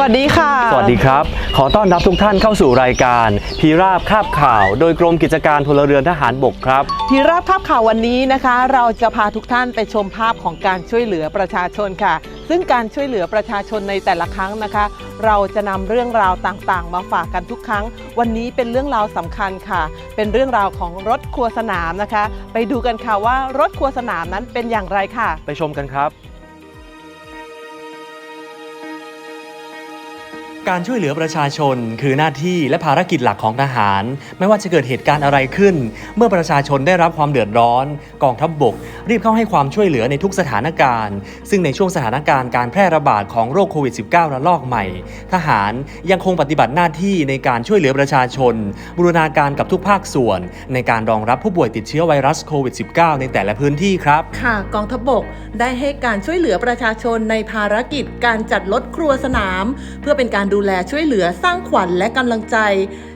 วัสดีค่ะ สวัสดีครับ ขอต้อนรับทุกท่านเข้าสู่รายการ พีราบคาบข่าว โดยกรมกิจการพลเรือนทหารบกครับ พีราบภาพข่าววันนี้นะคะ เราจะพาทุกท่านไปชมภาพของการช่วยเหลือประชาชนค่ะ ซึ่งการช่วยเหลือประชาชนในแต่ละครั้งนะคะ เราจะนำเรื่องราวต่างๆ มาฝากกันทุกครั้ง วันนี้เป็นเรื่องราวสำคัญค่ะ เป็นเรื่องราวของรถครัวสนามนะคะ ไปดูกันค่ะว่ารถครัวสนามนั้นเป็นอย่างไรค่ะ ไปชมกันครับ การช่วยเหลือประชาชน คือหน้าที่และภารกิจหลักของทหาร ไม่ว่าจะเกิดเหตุการณ์อะไรขึ้น เมื่อประชาชนได้รับความเดือดร้อน กองทัพบบก รีบเข้าให้ความช่วยเหลือในทุกสถานการณ์ ซึ่งในช่วงสถานการณ์การแพร่ระบาดของโรคโควิด -19 ระลอกใหม่ ทหารยังคงปฏิบัติหน้าที่ในการช่วยเหลือประชาชน บูรณาการกับทุกภาคส่วน ในการรองรับผู้ป่วยติดเชื้อไวรัสโควิด -19 ในแต่ละพื้นที่ครับ ค่ะกองทัพบกได้ให้การช่วยเหลือประชาชนในภารกิจการจัดรถครัวสนาม เพื่อเป็นการดูแลช่วยเหลือสร้างขวัญและกำลังใจ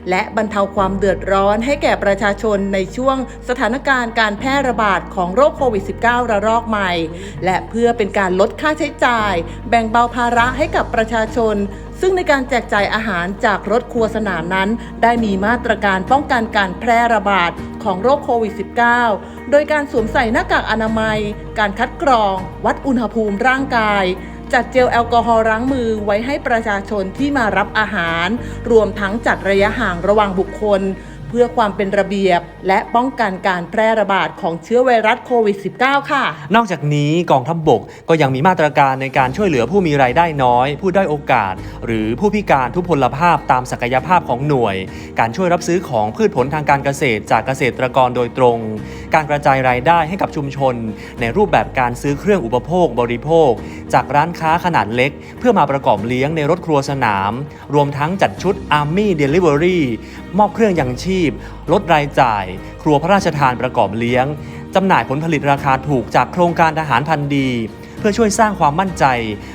และบรรเทาความเดือดร้อนให้แก่ประชาชนในช่วงสถานการณ์การแพร่ระบาดของโรคโควิด -19 ระลอกใหม่ และเพื่อเป็นการลดค่าใช้จ่าย แบ่งเบาภาระให้กับประชาชน ซึ่งในการแจกจ่ายอาหารจากรถครัวสนามนั้น ได้มีมาตรการป้องกันการแพร่ระบาดของโรคโควิด -19 โดยการสวมใส่หน้ากากอนามัย การคัดกรอง วัดอุณหภูมิร่างกาย จัดเจลแอลกอฮอล์ล้างมือไว้ให้ประชาชนที่มารับอาหาร รวมทั้งจัดระยะห่างระหว่างบุคคล เพื่อความเป็นระเบียบ และป้องกันการแพร่ระบาดของเชื้อไวรัสโควิด -19 ค่ะ นอกจากนี้กองทัพบบกก็ยังมีมาตรการในการช่วยเหลือผู้มีรายได้น้อย ผู้ด้อยโอกาส หรือผู้พิการทุพพลภาพตามศักยภาพของหน่วย การช่วยรับซื้อของพืชผลทางการเกษตรจากเกษตรกรโดยตรง การกระจายรายได้ให้กับชุมชน ในรูปแบบการซื้อเครื่องอุปโภคบริโภค จากร้านค้าขนาดเล็ก เพื่อมาประกอบเลี้ยงในรถครัวสนาม รวมทั้งจัดชุด Army Delivery มอบเครื่องยังชีพ ลดรายจ่าย ครัวพระราชทานประกอบเลี้ยงจำหน่ายผลผลิตราคาถูกจากโครงการทหารพันธ์ดี เพื่อช่วยสร้างความมั่นใจ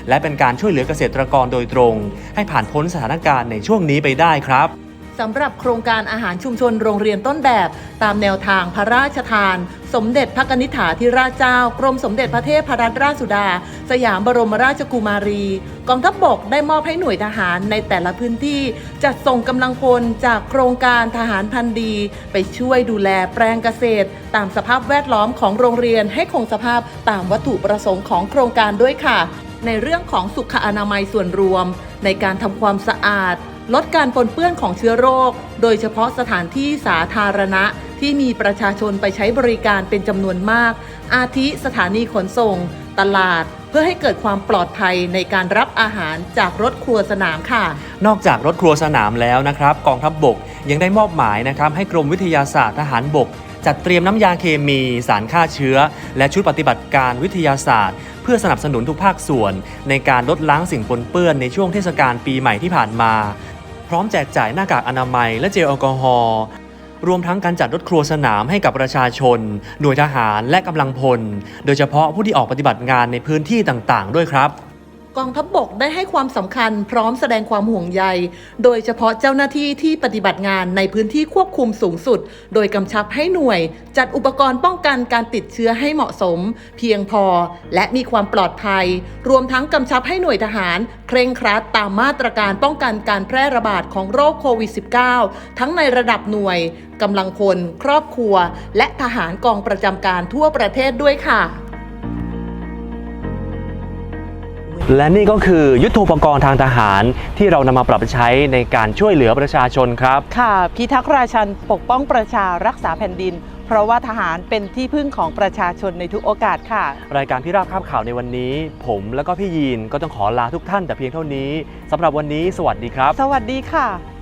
และเป็นการช่วยเหลือเกษตรกรโดยตรง ให้ผ่านพ้นสถานการณ์ในช่วงนี้ไปได้ครับ สำหรับโครงการอาหารชุมชนโรงเรียนต้นแบบ ตามแนวทางพระราชทาน สมเด็จพระนิษฐาธิราชเจ้า กรมสมเด็จพระเทพรัตนราชสุดา สยามบรมราชกุมารี กองทัพบบกได้มอบให้หน่วยทหารในแต่ละพื้นที่ จัดส่งกำลังพลจากโครงการทหารพันธ์ดี ไปช่วยดูแลแปลงเกษตร ตามสภาพแวดล้อมของโรงเรียนให้คงสภาพตามวัตถุประสงค์ของโครงการด้วยค่ะ ในเรื่องของสุขอนามัยส่วนรวม ในการทำความสะอาด ลดการปนเปื้อนของเชื้อโรค โดยเฉพาะสถานที่สาธารณะที่มีประชาชนไปใช้บริการเป็นจำนวนมาก อาทิสถานีขนส่ง ตลาด เพื่อให้เกิดความปลอดภัยในการรับอาหารจากรถครัวสนามค่ะ นอกจากรถครัวสนามแล้วนะครับ กองทัพบบกยังได้มอบหมายนะครับให้กรมวิทยาศาสตร์ทหารบก จัดเตรียมน้ำยาเคมี สารฆ่าเชื้อ และชุดปฏิบัติการวิทยาศาสตร์ เพื่อสนับสนุนทุกภาคส่วน ในการลดล้างสิ่งปนเปื้อนในช่วงเทศกาลปีใหม่ที่ผ่านมา พร้อมแจกจ่ายหน้ากากอนามัยและเจลแอลกอฮอล์รวมทั้งการจัดรถครัวสนามให้กับประชาชน หน่วยทหารและกำลังพล โดยเฉพาะผู้ที่ออกปฏิบัติงานในพื้นที่ต่างๆ ด้วยครับ กองทัพบบกได้ให้ความสำคัญพร้อมแสดงความห่วงใย โดยเฉพาะเจ้าหน้าที่ที่ปฏิบัติงานในพื้นที่ควบคุมสูงสุด โดยกำชับให้หน่วย จัดอุปกรณ์ป้องกันการติดเชื้อให้เหมาะสม เพียงพอ และมีความปลอดภัย รวมทั้งกำชับให้หน่วยทหาร เคร่งครัดตามมาตรการป้องกันการแพร่ระบาดของโรคโควิด -19 ทั้งในระดับหน่วยกำลังพล ครอบครัว และทหารกองประจำการทั่วประเทศด้วยค่ะ และนี่ก็คือยุทโธปกรณ์ทางทหารที่เรานำมาปรับใช้ในการช่วยเหลือประชาชนครับ ค่ะ พิทักษ์ราชันปกป้องประชารักษาแผ่นดิน เพราะว่าทหารเป็นที่พึ่งของประชาชนในทุกโอกาสค่ะ รายการพิราบภาพข่าวในวันนี้ ผมและก็พี่ยีนก็ต้องขอลาทุกท่านแต่เพียงเท่านี้สำหรับวันนี้ สวัสดีครับ สวัสดีค่ะ